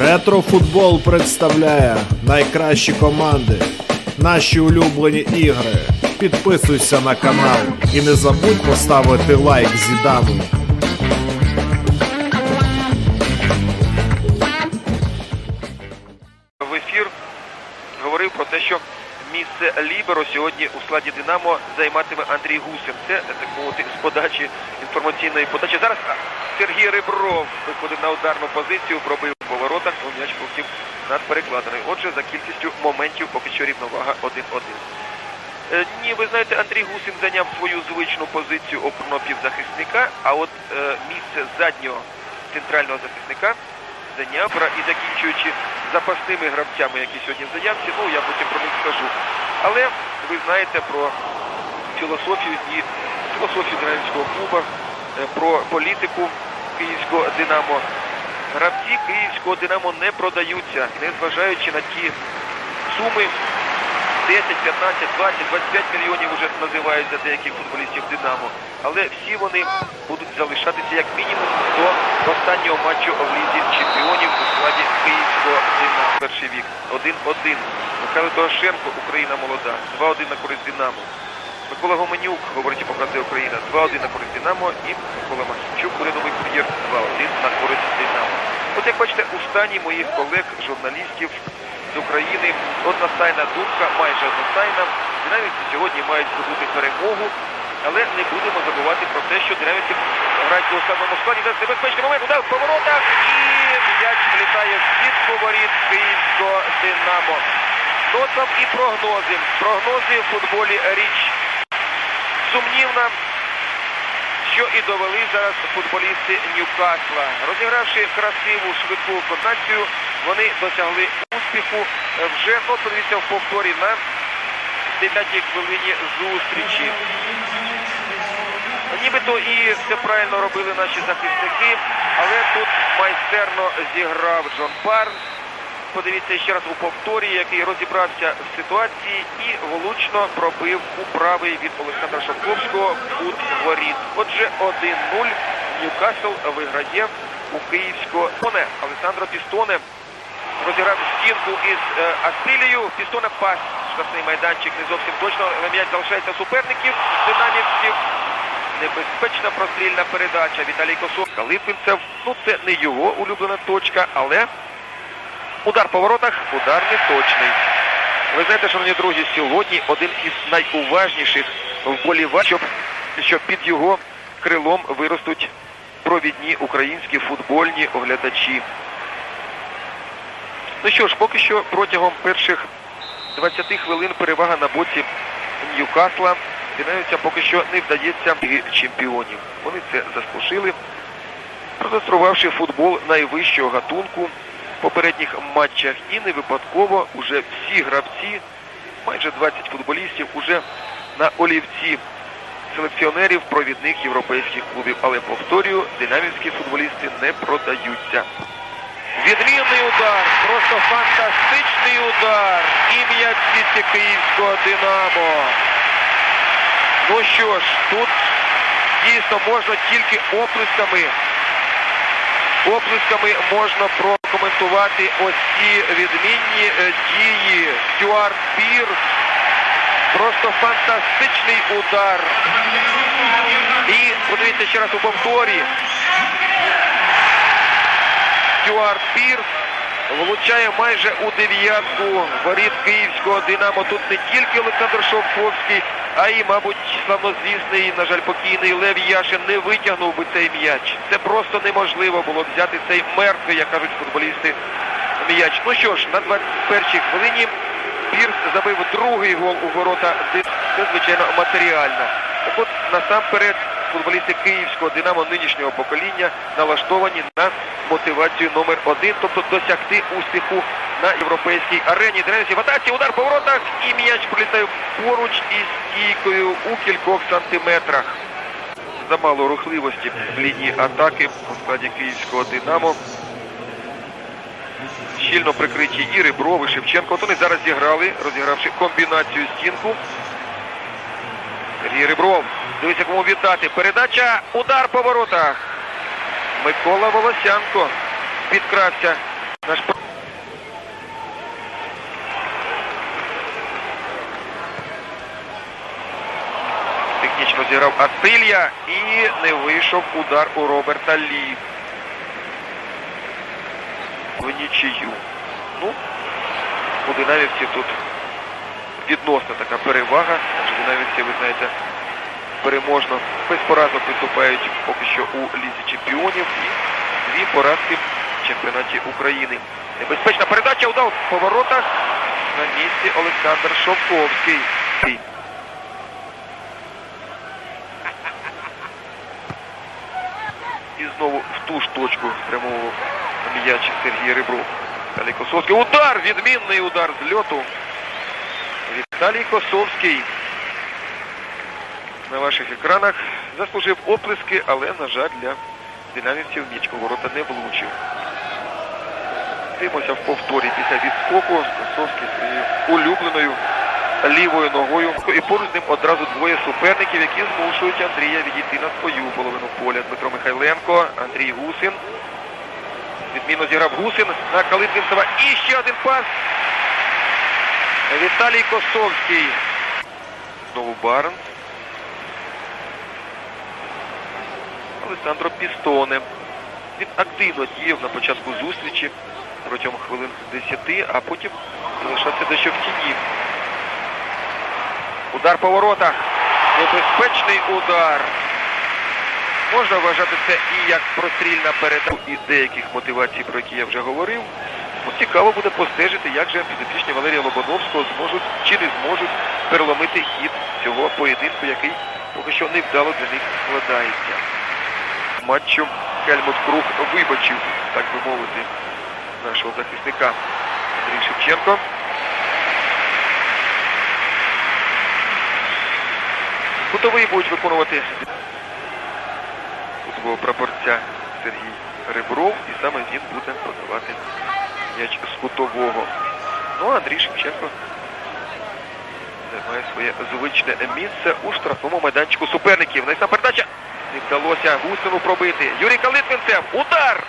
Ретрофутбол представляє найкращі команди, наші улюблені ігри. Підписуйся на канал і не забудь поставити лайк Зідану. в ефір говорив про те, що місце Ліберо сьогодні у складі Динамо займатиме Андрій Гусин. Це так мовити з подачі інформаційної подачі. Зараз Сергій Ребров виходив на ударну позицію, пробив по воротах, ну, м'яч полетів над перекладений. Отже, за кількістю моментів поки що рівновага 1-1. Е, Ні, ви знаєте, Андрій Гусин зайняв свою звичну позицію опорного півзахисника, а от е, місце заднього центрального захисника зайняв і закінчуючи запасними гравцями, які сьогодні в заявці, ну я потім про них скажу. Але ви знаєте про філософію і філософію Динамівського клубу, е, про політику київського Динамо. Гравці київського Динамо не продаються, незважаючи на ті суми 10, 15, 20, 25 мільйонів вже називають за деяких футболістів Динамо. Але всі вони будуть залишатися як мінімум до останнього матчу в Лізі чемпіонів у складі Київського Динамо. Перший вік. 1-1. Михайло Дорошенко, Україна молода. 2-1 на користь Динамо. Микола Гоменюк, говорить і показує Україна, 2-1 на користь Динамо і Микола Махівчук, урядовий кур'єр 2-1 на користь Динамо. От як бачите, у стані моїх колег, журналістів з України, одностайна думка, майже одностайна. Динамівці сьогодні мають здобути перемогу, але не будемо забувати про те, що динамівці грають у основному складі. Зараз небезпечний момент, удар в поворотах і м'яч влітає в сітку воріт київського Динамо. Ну от і прогнози. Прогнози в футболі річ сумнівна, що і довели зараз футболісти Ньюкасла. Розігравши красиву швидку комбінацію, вони досягли успіху вже, подивіться, в повторі на 9-й хвилині зустрічі. Нібито і все правильно робили наші захисники, але тут майстерно зіграв Джон Барнс. Подивіться ще раз у повторі, який розібрався в ситуації і влучно пробив у правий від Олександра Шовковського кут воріт. Отже, 1-0 Ньюкасл виграє у київського Пістоне. Олександро Пістоне розіграв стінку із е, Астилією. Пістоне пас. Штрафний майданчик не зовсім точно. На м'яч залишається суперників. Динамівців. Небезпечна прострільна передача. Віталій Косов. Калитвинцев. Ну це не його улюблена точка, але Удар по воротах, удар не точний. Ви знаєте, шановні друзі, сьогодні один із найуважніших вболівачів, що під його крилом виростуть провідні українські футбольні оглядачі. Ну що ж, поки що протягом перших 20 хвилин перевага на боці Ньюкасла. Динамівцям поки що не вдається чемпіонів. Вони це заслужили, продемонструвавши футбол найвищого гатунку попередніх матчах і не випадково уже всі гравці, майже 20 футболістів, уже на олівці селекціонерів провідних європейських клубів. Але повторюю, динамівські футболісти не продаються. Відмінний удар, просто фантастичний удар. І м'яч київського Динамо. Ну що ж, тут дійсно можна тільки оплесками Оплесками можна прокоментувати ось ці відмінні е, дії. Стюарт Пірс. Просто фантастичний удар. І подивіться ще раз у повторі. Стюарт Пірс влучає майже у дев'ятку воріт київського Динамо. Тут не тільки Олександр Шовковський, а й, мабуть, славнозвісний, на жаль, покійний Лев Яшин не витягнув би цей м'яч. Це просто неможливо було взяти цей мертвий, як кажуть футболісти, м'яч. Ну що ж, на 21-й хвилині Пірс забив другий гол у ворота Це, звичайно, матеріально. Так от, насамперед, футболісти київського Динамо нинішнього покоління налаштовані на мотивацію номер один, тобто досягти успіху на європейській арені. Динамівці в атаці, удар по воротах і м'яч прилітає поруч із стійкою у кількох сантиметрах. Замало рухливості в лінії атаки у складі київського Динамо. Щільно прикриті і Ребров, і Шевченко. От вони зараз зіграли, розігравши комбінацію стінку. Сергій Ребров. Дивіться, кому віддати. Передача. Удар по воротах. Микола Волосянко підкрався Наш Атилія і не вийшов удар у Роберта Лі. В нічию. Ну, у динамівців тут відносна така перевага. Адже динамівці, ви знаєте, переможно без поразок виступають поки що у Лізі Чемпіонів і дві поразки в чемпіонаті України. Небезпечна передача удав в поворотах на місці Олександр Шовковський. І знову ту ж точку спрямовував м'яч Сергій Ребров. Віталій Косовський. Удар! Відмінний удар з льоту. Віталій Косовський на ваших екранах заслужив оплески, але, на жаль, для динамівців м'яч у ворота не влучив. Дивимося в повторі після відскоку. Косовський своєю улюбленою лівою ногою. І поруч з ним одразу двоє суперників, які змушують Андрія відійти на свою половину поля. Дмитро Михайленко, Андрій Гусин. Відмінно зіграв Гусин на Калитвінцева. І ще один пас. Віталій Косовський. Знову Барнс. Олександро Пістоне. Він активно діяв на початку зустрічі протягом хвилин 10, а потім залишався дещо в тіні. Удар по воротах. Небезпечний удар. Можна вважати це і як прострільна передача і деяких мотивацій, про які я вже говорив. Ну, цікаво буде постежити, як же підопічні Валерія Лобановського зможуть чи не зможуть переломити хід цього поєдинку, який поки що невдало для них складається. Матчу Хельмут Круг вибачив, так би мовити, нашого захисника Андрій Шевченко. Кутовий будуть виконувати кутового прапорця Сергій Ребров, і саме він буде подавати м'яч з кутового. Ну а Андрій Шевченко займає своє звичне місце у штрафному майданчику суперників. Найсна передача не вдалося Гусину пробити. Юрій Калитвинцев. Удар!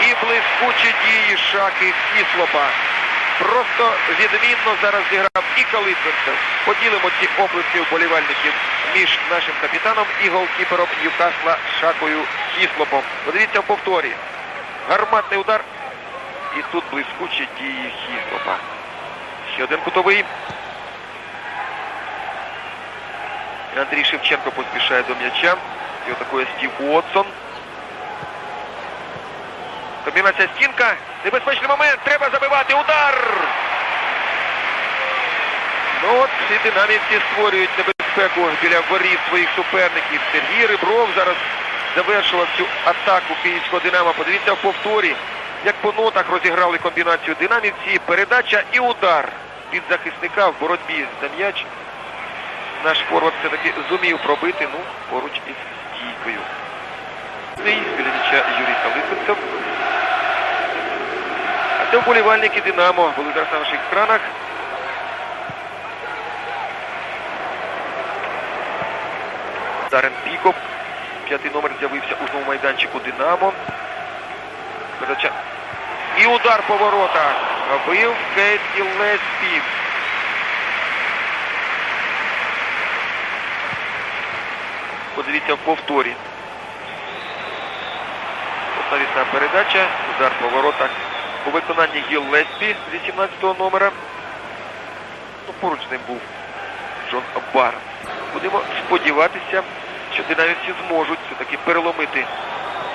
І блискучі дії Шаки Кіслопа. Просто відмінно зараз зіграв і Калитвинцев. Поділимо ці оплески вболівальників між нашим капітаном і голкіпером Ньюкасла Шакою Кіслопом. Подивіться в повторі. Гарматний удар. І тут блискучі дії Хіслопа. Ще один кутовий. Андрій Шевченко поспішає до м'яча. І атакує Стів Уотсон. Комбінація стінка. Небезпечний момент. Треба забивати. Удар! Ну от ці динамівці створюють небезпеку біля воріт своїх суперників. Сергій Рибров зараз завершував цю атаку київського Динамо. Подивіться в повторі, як по нотах розіграли комбінацію динамівці. Передача і удар від захисника в боротьбі за м'яч. Наш форвард все-таки зумів пробити, ну, поруч із стійкою. Юрій Калитвинцев. Це вболівальники Динамо були на наших екранах. Дарен Пікоп. П'ятий номер з'явився у знову майданчику Динамо. І удар по воротах. Бив Кейт Гіллеспі. Подивіться в повторі. Навісна передача, удар по воротах у виконанні Гіл Леспі з 18-го номера. Ну, поруч ним був Джон Бар. Будемо сподіватися, що динамівці зможуть все-таки переломити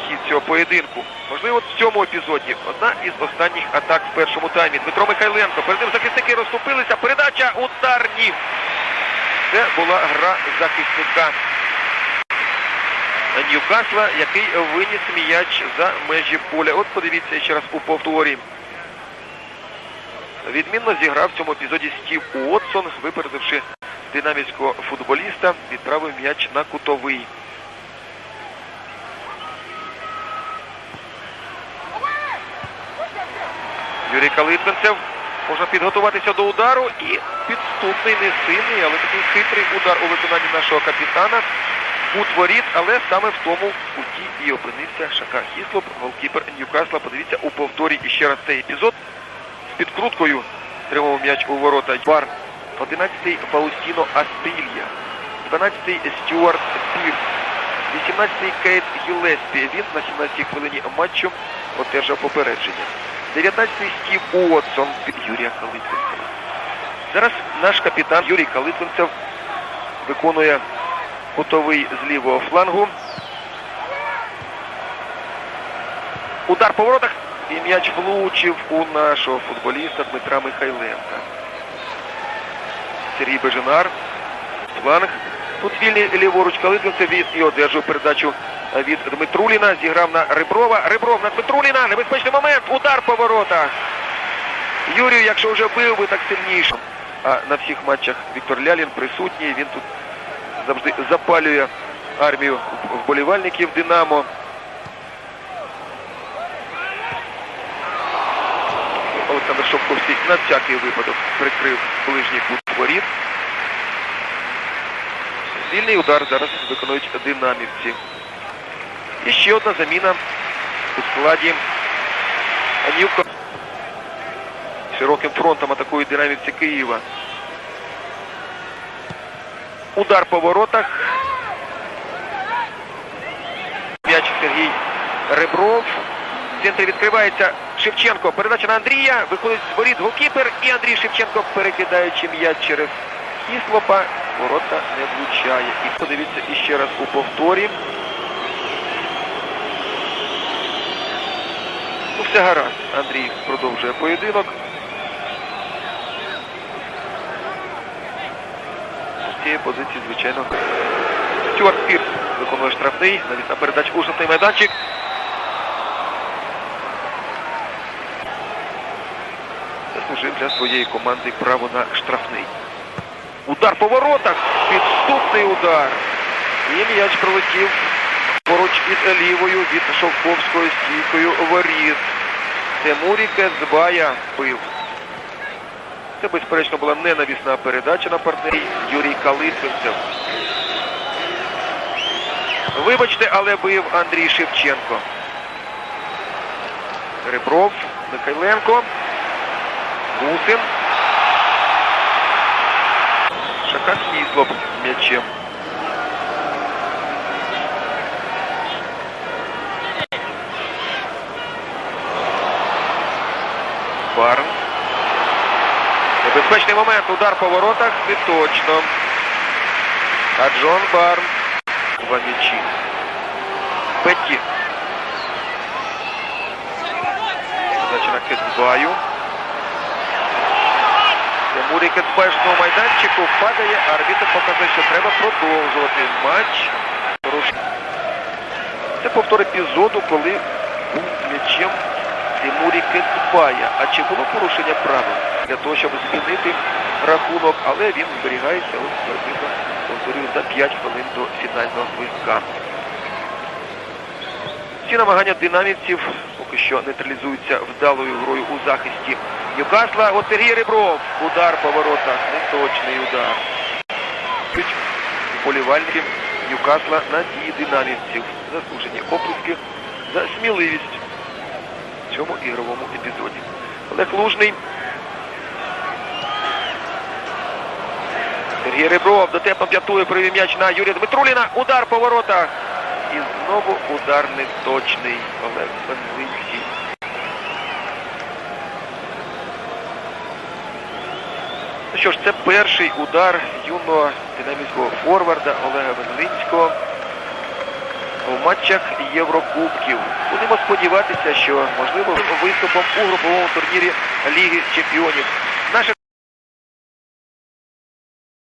хід цього поєдинку. Можливо, в цьому епізоді одна із останніх атак в першому таймі. Дмитро Михайленко. Перед ним захисники розступилися. Передача удар ні. Це була гра захисника Ньюкасла, який виніс м'яч за межі поля. От подивіться ще раз у повторі. Відмінно зіграв в цьому епізоді Стів Уотсон, випередивши динамівського футболіста, відправив м'яч на кутовий. Юрій Калитвинцев може підготуватися до удару і підступний, не сильний, але такий хитрий удар у виконанні нашого капітана. Кут воріт, але саме в тому куті і опинився Шака Хіслоп, голкіпер Ньюкасла. Подивіться у повторі іще раз цей епізод. З підкруткою тримав м'яч у ворота Бар. 11-й Фаустіно Астилья. 12-й Стюарт Пірс. 18-й Кейт Гілеспі. Він на 17-й хвилині матчу одержав попередження. 19-й Стів Уотсон під Юрія Калитвинцева. Зараз наш капітан Юрій Калитвинцев виконує кутовий з лівого флангу. Удар по воротах і м'яч влучив у нашого футболіста Дмитра Михайленка. Сергій Бежинар. Фланг. Тут вільний ліворуч Калитвинцев і одержав передачу від Дмитруліна. Зіграв на Реброва. Ребров на Дмитруліна. Небезпечний момент. Удар по воротах. Юрію, якщо вже бив би так сильніше. А на всіх матчах Віктор Лялін присутній. Він тут завжди запалює армію вболівальників Динамо. Олександр Шовковський на всякий випадок прикрив ближній кут воріт. Вільний удар зараз виконують динамівці. І ще одна заміна у складі Анюка. Широким фронтом атакують динамівці Києва. Удар по воротах. М'яч Сергій Ребров. В центрі відкривається Шевченко. Передача на Андрія. Виходить з воріт голкіпер. І Андрій Шевченко, перекидаючи м'яч через Кіслопа, ворота не влучає. І подивіться іще раз у повторі. Ну, все гаразд. Андрій продовжує поєдинок. Цієї позиції, звичайно, Стюарт Пірс виконує штрафний. Навіть на передачу у штрафний майданчик. Заслужив для своєї команди право на штрафний. Удар по воротах. Підступний удар. І м'яч пролетів поруч із лівою від Шовковською стійкою воріт. Темурі Кезбая бив. Це, безперечно, була ненавісна передача на партнері Юрій Калитвинцев. Вибачте, але бив Андрій Шевченко. Ребров, Михайленко. Гусин. Шакар Хіслоп м'ячем. Барн. Небезпечний момент. Удар по воротах. Не точно. А Джон Барн. Два м'ячі. Петті. Задача на Кетбаю. Тимурій Кетбай майданчику падає, арбітр показує, що треба продовжувати матч. Це повтор епізоду, коли був м'ячем Тимурі Кетбая. А чи було порушення правил для того, щоб змінити рахунок, але він зберігається повторюю, за 5 хвилин до фінального свистка. Ці намагання динамівців поки що нейтралізуються вдалою грою у захисті Ньюкасла. От Ребров. Удар по воротах. Неточний удар. Бить Вболівальники Ньюкасла на дії динамівців. Заслужені оплески за сміливість цьому ігровому епізоді. Олег Лужний. Сергій Ребров дотепно п'ятує привів м'яч на Юрія Дмитруліна. Удар по воротах. І знову удар неточний Олег Венлинський. Ну що ж, це перший удар юного динамівського форварда Олега Венлинського у матчах Єврокубків. Будемо сподіватися, що можливо виступом у груповому турнірі Ліги Чемпіонів